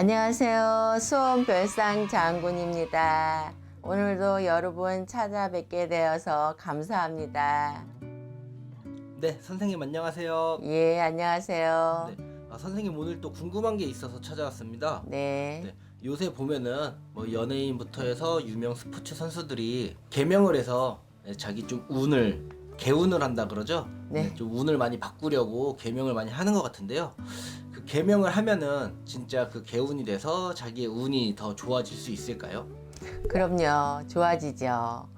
안녕하세요. 수원 별상 장군입니다. 오늘도 여러분 찾아뵙게 되어서 감사합니다. 네, 선생님 안녕하세요. 예, 안녕하세요. 네, 아, 선생님 오늘 또 궁금한 게 있어서 찾아왔습니다. 네. 네, 요새 보면은 뭐 연예인부터 해서 유명 스포츠 선수들이 개명을 해서 자기 좀 운을 개운을 한다 그러죠. 네. 좀 운을 많이 바꾸려고 개명을 많이 하는 것 같은데요. 그 개명을 하면은 진짜 그 개운이 돼서 자기의 운이 더 좋아질 수 있을까요? 그럼요. 좋아지죠.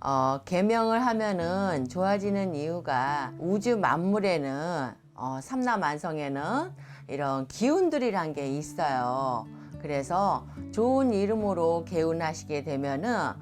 어, 개명을 하면은 좋아지는 이유가 우주 만물에는 어, 삼라만성에는 이런 기운들이란 게 있어요. 그래서 좋은 이름으로 개운하시게 되면은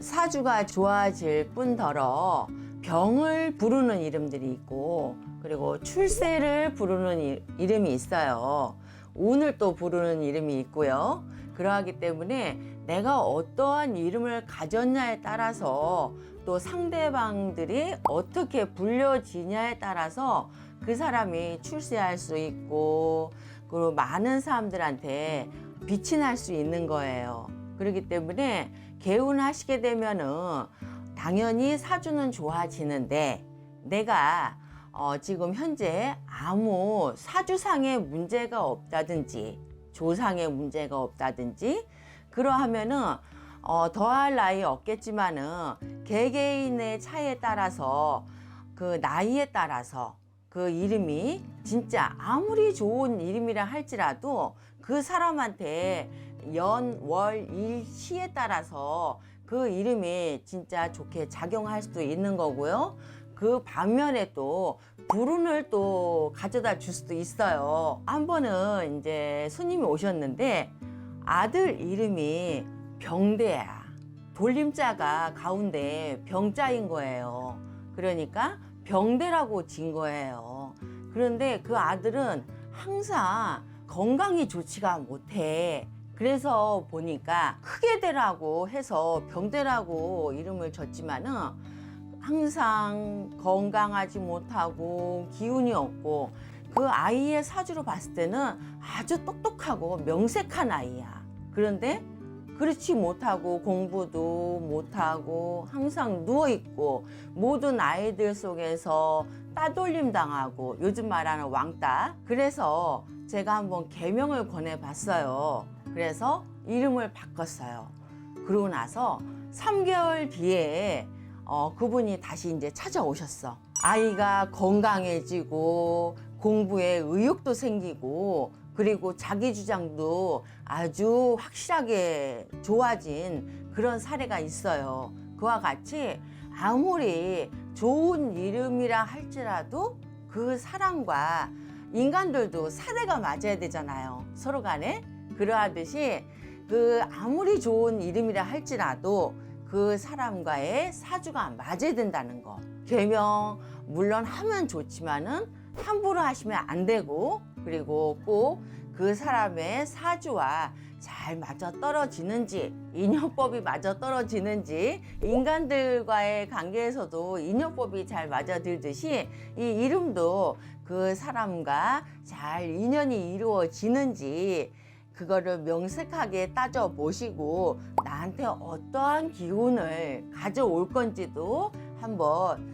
사주가 좋아질 뿐더러 병을 부르는 이름들이 있고 그리고 출세를 부르는 이- 이름이 있어요. 운을 또 부르는 이름이 있고요. 그러하기 때문에 내가 어떠한 이름을 가졌냐에 따라서 또 상대방들이 어떻게 불려지냐에 따라서 그 사람이 출세할 수 있고 그리고 많은 사람들한테 빛이 날 수 있는 거예요. 그렇기 때문에 개운하시게 되면은 당연히 사주는 좋아지는데 내가 어, 지금 현재 아무 사주상의 문제가 없다든지 조상의 문제가 없다든지 그러하면은 어, 더할 나위 없겠지만은 개개인의 차이에 따라서 그 나이에 따라서 그 이름이 진짜 아무리 좋은 이름이라 할지라도 그 사람한테 연, 월, 일, 시에 따라서 그 이름이 진짜 좋게 작용할 수도 있는 거고요. 그 반면에 또 불운을 또 가져다 줄 수도 있어요. 한 번은 이제 손님이 오셨는데 아들 이름이 병대야. 돌림자가 가운데 병자인 거예요. 그러니까 병대라고 진 거예요. 그런데 그 아들은 항상 건강이 좋지가 못해. 그래서 보니까 크게 되라고 해서 병대라고 이름을 줬지만은 항상 건강하지 못하고 기운이 없고 그 아이의 사주로 봤을 때는 아주 똑똑하고 명색한 아이야. 그런데 그렇지 못하고 공부도 못하고 항상 누워있고 모든 아이들 속에서 따돌림 당하고 요즘 말하는 왕따. 그래서 제가 한번 개명을 권해봤어요. 그래서 이름을 바꿨어요. 그러고 나서 3개월 뒤에 어, 그분이 다시 이제 찾아오셨어. 아이가 건강해지고 공부에 의욕도 생기고 그리고 자기 주장도 아주 확실하게 좋아진 그런 사례가 있어요. 그와 같이 아무리 좋은 이름이라 할지라도 그 사람과 인간들도 사대가 맞아야 되잖아요. 서로 간에. 그러하듯이 그 아무리 좋은 이름이라 할지라도 그 사람과의 사주가 맞아야 된다는 거. 개명 물론 하면 좋지만은 함부로 하시면 안 되고 그리고 꼭 그 사람의 사주와 잘 맞아 떨어지는지 인연법이 맞아 떨어지는지 인간들과의 관계에서도 인연법이 잘 맞아 들듯이 이 이름도 그 사람과 잘 인연이 이루어지는지 그거를 명색하게 따져 보시고 나한테 어떠한 기운을 가져올 건지도 한번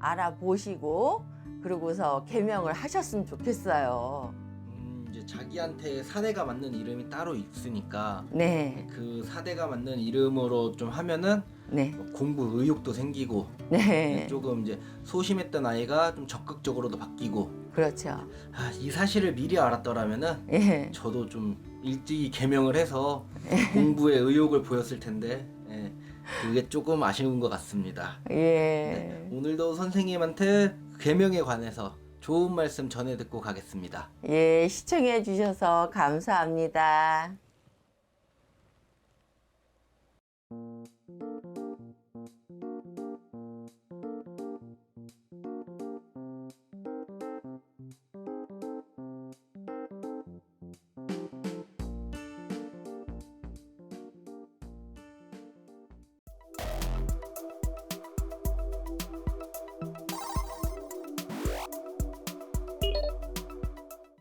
알아보시고 그러고서 개명을 하셨으면 좋겠어요. 음, 이제 자기한테 사대가 맞는 이름이 따로 있으니까 네, 그 사대가 맞는 이름으로 좀 하면은 네, 뭐 공부 의욕도 생기고 네, 조금 이제 소심했던 아이가 좀 적극적으로도 바뀌고 그렇죠. 아, 이 사실을 미리 알았더라면은 예, 저도 좀 일찍이 개명을 해서 공부에 의욕을 보였을 텐데 예, 그게 조금 아쉬운 것 같습니다. 예. 네, 오늘도 선생님한테 개명에 관해서 좋은 말씀 전해 듣고 가겠습니다. 예, 시청해 주셔서 감사합니다.